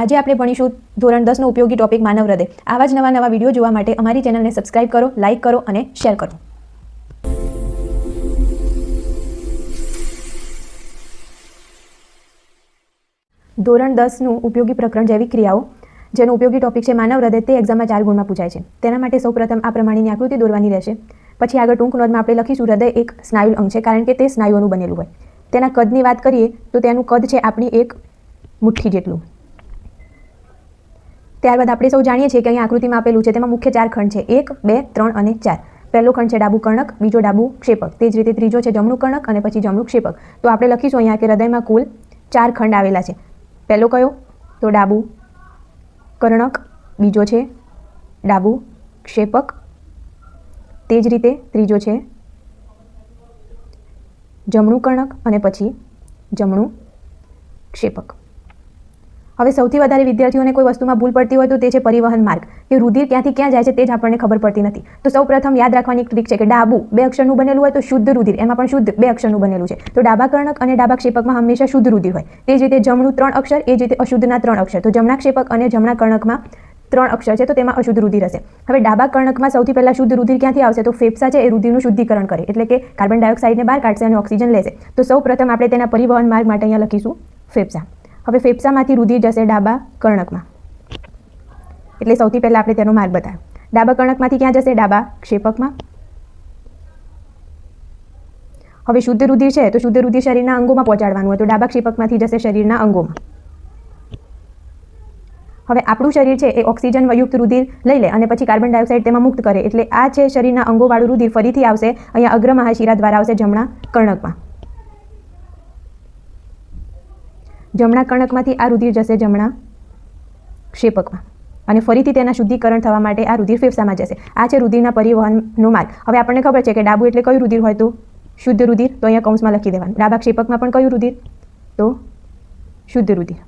આજે આપણે ભણીશું ધોરણ દસનો ઉપયોગી ટોપિક માનવ હૃદય. આવા જ નવા નવા વીડિયો જોવા માટે અમારી ચેનલને સબસ્ક્રાઇબ કરો, લાઇક કરો અને શેર કરો. ધોરણ દસનું ઉપયોગી પ્રકરણ જૈવિક ક્રિયાઓ, જેનો ઉપયોગી ટોપિક છે માનવ હૃદય, તે એક્ઝામમાં ચાર ગુણમાં પૂછાય છે. તેના માટે સૌપ્રથમ આ પ્રમાણેની આકૃતિ દોરવાની રહેશે. પછી આગળ ટૂંક નોંધમાં આપણે લખીશું હૃદય એક સ્નાયુ અંગ છે, કારણ કે તે સ્નાયુઓનું બનેલું હોય. તેના કદની વાત કરીએ, તો તેનું કદ છે આપણી એક મુઠ્ઠી જેટલું. ત્યારબાદ આપણે સૌ જાણીએ છીએ કે અહીં આકૃતિમાં આપેલું છે, તેમાં મુખ્ય ચાર ખંડ છે, એક, બે, ત્રણ અને ચાર. પહેલો ખંડ છે ડાબુ કર્ણક, બીજો ડાબુ ક્ષેપક. તે જ રીતે ત્રીજો છે જમણું કર્ણક અને પછી જમણું ક્ષેપક. તો આપણે લખીશું અહીંયા કે હૃદયમાં કુલ ચાર ખંડ આવેલા છે. પહેલો કયો? તો ડાબુ કર્ણક, બીજો છે ડાબુ ક્ષેપક. તે જ રીતે ત્રીજો છે જમણું કર્ણક અને પછી જમણું ક્ષેપક. હવે સૌથી વધારે વિદ્યાર્થીઓને કોઈ વસ્તુમાં ભૂલ પડતી હોય તો તે છે પરિવહન માર્ગ. કે રુધિર ક્યાંથી ક્યાં જાય છે તે જ આપણને ખબર પડતી નથી. તો સૌ પ્રથમ યાદ રાખવાની એક ટ્રીક છે કે ડાબુ બે અક્ષરનું બનેલું હોય તો શુદ્ધ રુધિર. એમાં પણ શુદ્ધ બે અક્ષરનું બનેલું છે. તો ડાબા કર્ણક અને ડાબા ક્ષેપકમાં હંમેશા શુદ્ધ રુધિર હોય. તે જ રીતે જમણું ત્રણ અક્ષર, એ જ રીતે અશુદ્ધના ત્રણ અક્ષર. તો જમણા ક્ષેપક અને જમણા કર્ણકમાં ત્રણ અક્ષર છે તો તેમાં અશુદ્ધ રુધિર હશે. હવે ડાબા કર્ણકમાં સૌથી પહેલા શુદ્ધ રુધિર ક્યાંથી આવશે? તો ફેફસા છે એ રુધિરનું શુદ્ધિકરણ કરે. એટલે કે કાર્બન ડાયોક્સાઇડને બહાર કાઢશે અને ઓક્સિજન લેશે. તો સૌ પ્રથમ આપણે તેના પરિવહન માર્ગ માટે અહીંયા લખીશું ફેફસા. હવે ફેફસામાંથી રુધિર જશે ડાબા કર્ણકમાં. એટલે સૌથી પહેલાં આપણે તેનો માર્ગ બતાવ્યો. ડાબા કર્ણકમાંથી ક્યાં જશે? ડાબા ક્ષેપકમાં. હવે શુદ્ધ રુધિર છે, તો શુદ્ધ રુધિર શરીરના અંગોમાં પહોંચાડવાનું હોય તો ડાબા ક્ષેપકમાંથી જશે શરીરના અંગોમાં. હવે આપણું શરીર છે એ ઓક્સિજન વયુક્ત રુધિર લઈ લે અને પછી કાર્બન ડાયોક્સાઇડ તેમાં મુક્ત કરે. એટલે આ છે શરીરના અંગોવાળું રુધિર ફરીથી આવશે અહીંયા અગ્ર મહાશિરા દ્વારા આવશે જમણા કર્ણકમાં. જમણા કણકમાંથી આ રુધિર જશે જમણા ક્ષેપકમાં અને ફરીથી તેના શુદ્ધિકરણ થવા માટે આ રુધિર ફેફસામાં જશે. આ છે રુધિરના પરિવહનનો માર્ગ. હવે આપણને ખબર છે કે ડાબુ એટલે કયું રુધિર હોય તો? શુદ્ધ રુધિર. તો અહીંયા કૌંસમાં લખી દેવાનું. ડાબા ક્ષેપકમાં પણ કયું રુધિર? તો શુદ્ધ રુધિર.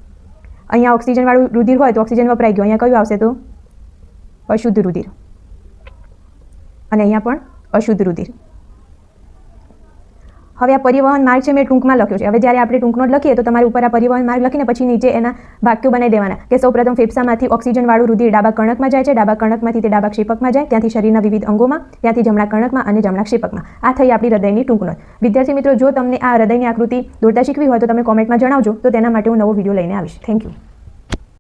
અહીંયા ઓક્સિજનવાળું રુધિર હોય તો ઓક્સિજન વપરાઈ ગયો. અહીંયા કયું આવશે તો? અશુદ્ધ રુધિર. અને અહીંયા પણ અશુદ્ધ રુધિર. હવે આ પરિવહન માર્ગ છે, મેં ટૂંકમાં લખ્યો છે. હવે જ્યારે આપણે ટૂંકનો જ લખીએ, તો તમારે ઉપર આ પરિવહન માર્ગ લખીને પછી નીચે એના વાક્યો બનાવી દેવાના કે સૌપ્રથમ ફેફસામાંથી ઓક્સિજનવાળું રુધિર ડાબા કર્ણકમાં જાય છે, ડાબા કર્ણકમાંથી તે ડાબા ક્ષેપકમાં જાય, ત્યાંથી શરીરના વિવિધ અંગોમાં, ત્યાંથી જમણા કર્ણકમાં અને જમણા ક્ષેપકમાં. આ થઈ આપણી હૃદયની ટૂંકનો વિદ્યાર્થી મિત્રો, જો તમને આ હૃદયની આકૃતિ દોરતા શીખવી હોય, તો તમે કોમેન્ટમાં જણાવજો. તો તેના માટે હું નવો વીડિયો લઈને આવીશ. Thank you